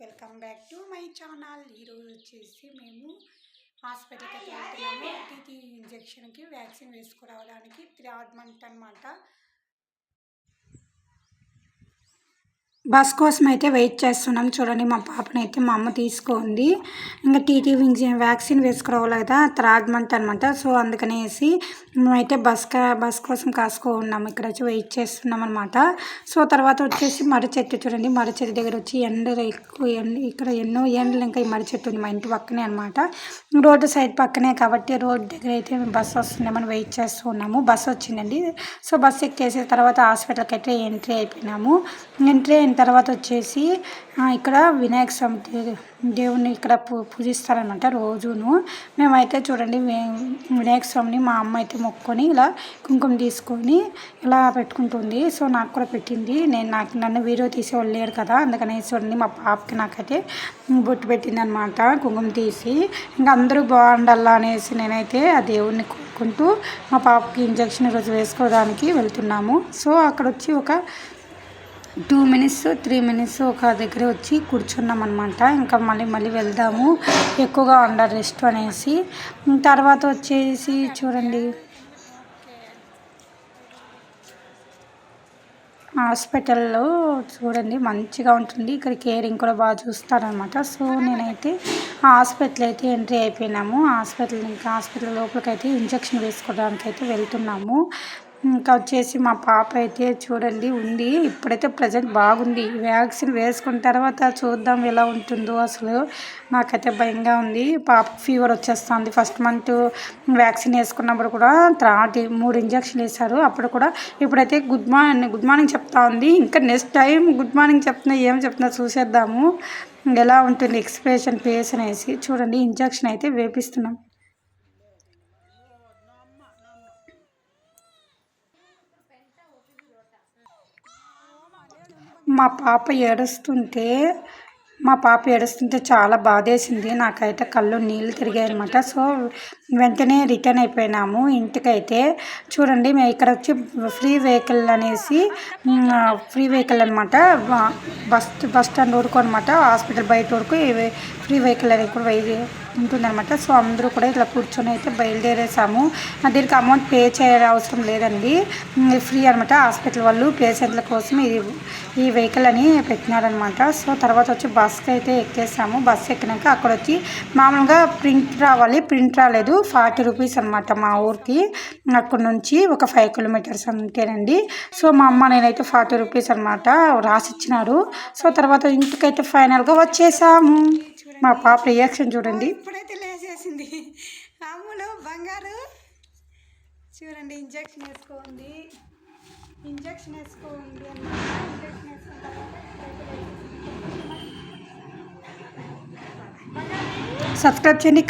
Welcome back to my channel. ఈరోజు వచ్చేసి మేము హాస్పిటల్కి వెళ్తున్నాము. టీటీ ఇంజెక్షన్కి వ్యాక్సిన్ వేసుకురావడానికి త్రీ మంత్ అనమాట బస్ కోసం అయితే వెయిట్ చేస్తున్నాం. చూడండి మా పాపని అయితే మా అమ్మ తీసుకుంది. ఇంకా టీటీ వ్యాక్సిన్ వేసుకోవాలి కదా థర్డ్ మంత్ అనమాట సో అందుకనేసి మేమైతే బస్ బస్ కోసం కాసుకో ఉన్నాం. ఇక్కడ వచ్చి వెయిట్ చేస్తున్నాం అనమాట సో తర్వాత వచ్చేసి మర్రి చెట్టు చూడండి. మర్రి చెట్టు దగ్గర వచ్చి ఎండ ఎక్కువ ఎండ ఇక్కడ ఎన్నో ఎండలు ఇంకా ఈ మర్రి చెట్టు ఉంది మా ఇంటి పక్కనే అనమాట రోడ్డు సైడ్ పక్కనే కాబట్టి రోడ్డు దగ్గర అయితే బస్ వస్తుందేమని వెయిట్ చేస్తూ ఉన్నాము. బస్ వచ్చిందండి. సో బస్ ఎక్కేసిన తర్వాత హాస్పిటల్కి అయితే ఎంట్రీ అయిపోయినాము. ఎంట్రీ తర్వాత వచ్చేసి ఇక్కడ వినాయక స్వామి దేవుని ఇక్కడ పూ పూజిస్తారనమాట రోజును. మేమైతే చూడండి వినాయక స్వామిని మా అమ్మ అయితే మొక్కుకొని ఇలా కుంకుమ తీసుకొని ఇలా పెట్టుకుంటుంది. సో నాకు కూడా పెట్టింది. నేను నాకు నన్ను వీడియో తీసేవాళ్ళు లేరు కదా అందుకని చూడండి మా పాపకి నాకైతే బొట్టు పెట్టింది అనమాట కుంకుమ తీసి. ఇంకా అందరూ బాగుండాలా అనేసి నేనైతే ఆ దేవుణ్ణి కోరుకుంటూ మా పాపకి ఇంజక్షన్ ఈరోజు వేసుకోవడానికి వెళ్తున్నాము. సో అక్కడ వచ్చి ఒక టూ మినిట్స్ త్రీ మినిట్స్ ఒక దగ్గర వచ్చి కూర్చున్నాం అనమాట ఇంకా మళ్ళీ మళ్ళీ వెళ్దాము. ఎక్కువగా ఉండరు రెస్ట్ అనేసి. తర్వాత వచ్చేసి చూడండి. హాస్పిటల్లో చూడండి మంచిగా ఉంటుంది. ఇక్కడ కేరింగ్ కూడా బాగా చూస్తారనమాట సో నేనైతే హాస్పిటల్ అయితే ఎంట్రీ అయిపోయినాము. హాస్పిటల్ ఇంకా హాస్పిటల్ లోపలికైతే ఇంజక్షన్ వేసుకోవడానికి అయితే వెళ్తున్నాము. ఇంకా వచ్చేసి మా పాప అయితే చూడండి ఉంది. ఇప్పుడైతే ప్రజెంట్ బాగుంది. వ్యాక్సిన్ వేసుకున్న తర్వాత చూద్దాం ఎలా ఉంటుందో. అసలు నాకైతే భయంగా ఉంది. పాప ఫీవర్ వచ్చేస్తుంది. ఫస్ట్ మంత్ వ్యాక్సిన్ వేసుకున్నప్పుడు కూడా త్రాటి మూడు ఇంజక్షన్ వేశారు. అప్పుడు కూడా ఇప్పుడైతే గుడ్ మార్నింగ్ గుడ్ మార్నింగ్ చెప్తా ఉంది. ఇంకా నెక్స్ట్ టైం గుడ్ మార్నింగ్ చెప్తున్నా ఏం చెప్తున్నా చూసేద్దాము. ఎలా ఉంటుంది ఎక్స్ప్రెషన్ ఫేస్ అనేసి. చూడండి ఇంజక్షన్ అయితే వేపిస్తున్నాం. మా పాప ఏడుస్తుంటే మా పాప ఏడుస్తుంటే చాలా బాధేసింది. నాకైతే కళ్ళు నీళ్ళు తిరిగాయి అనమాట సో వెంటనే రిటర్న్ అయిపోయినాము ఇంటికైతే. చూడండి మేము ఇక్కడ వచ్చి ఫ్రీ వెహికల్ అనేసి ఫ్రీ వెహికల్ అనమాట బస్ బస్ స్టాండ్ వరకు అనమాట హాస్పిటల్ బయట వరకు ఫ్రీ వెహికల్ అనేది కూడా ఉంటుందన్నమాట. సో అందరూ కూడా ఇట్లా కూర్చొని అయితే బయలుదేరేసాము. దీనికి అమౌంట్ పే చేయాల్సిన అవసరం లేదండి. ఫ్రీ అనమాట హాస్పిటల్ వాళ్ళు పేషెంట్ల కోసం ఇది ఈ వెహికల్ అని పెట్టినారనమాట సో తర్వాత వచ్చి బస్కి అయితే ఎక్కేసాము. బస్ ఎక్కినాక అక్కడ వచ్చి మామూలుగా ప్రింట్ రావాలి. ప్రింట్ రాలేదు. ఫార్టీ రూపీస్ అనమాట మా ఊరికి. అక్కడ నుంచి ఒక ఫైవ్ కిలోమీటర్స్ అంతేనండి. సో మా అమ్మ నేనైతే ఫార్టీ రూపీస్ అనమాట రాసిచ్చినారు. సో తర్వాత ఇంటికైతే ఫైనల్గా వచ్చేసాము. మా పాప రియాక్షన్ చూడండి. ఇప్పుడైతే లేచేసింది అమ్ములు బంగారు. చూడండి ఇంజక్షన్ వేసుకోండి. ఇంజక్షన్ వేసుకోండి ఇంజక్షన్ వేసుకున్న సబ్స్క్రైబ్ చేయండి.